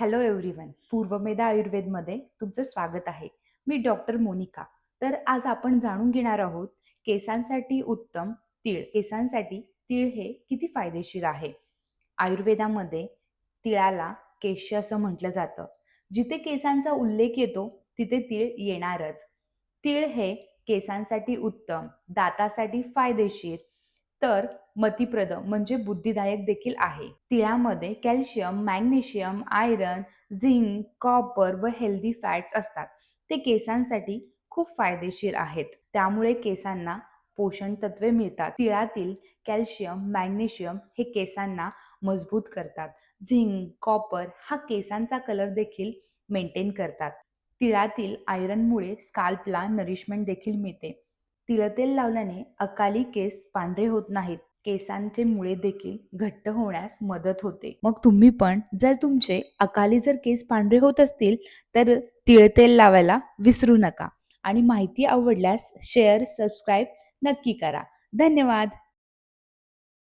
Hello everyone पूर्वमेधा आयुर्वेदमध्ये तुमचं स्वागत आहे. मी डॉक्टर मोनिका. तर आज आपण जाणून घेणार आहोत केसांसाठी उत्तम तीळ. केसांसाठी तीळ हे किती फायदेशीर आहे? आयुर्वेदामध्ये तिळाला केश असं म्हटलं जातं. जिथे केसांचा उल्लेख येतो तिथे तीळ येणारच. तीळ हे केसांसाठी उत्तम दातासाठी फायदेशीर तर मतिप्रद म्हणजे बुद्धिदायक देखील आहे. तिळामध्ये calcium magnesium iron zinc copper व हेल्दी फॅट्स असतात. ते केसांसाठी खूप फायदेशीर आहेत. त्यामुळे केसांना पोषण तत्वे मिळतात. तिळातील कॅल्शियम मॅग्नेशियम हे केसांना मजबूत करतात. झिंक कॉपर हा केसांचा कलर देखील मेंटेन करतात. तिळातील आयरनमुळे स्काल्पला नरिशमेंट देखील मिळते. तिळतेल लावल्याने अकाली केस पांढरे होत नाहीत. केसांचे मुळे देखील घट्ट होण्यास मदत होते. मग तुम्ही पण जर तुमचे अकाली जर केस पांढरे होत असतील तर तिळतेल लावायला विसरू नका. आणि माहिती आवडल्यास शेअर सबस्क्राईब नक्की करा. धन्यवाद!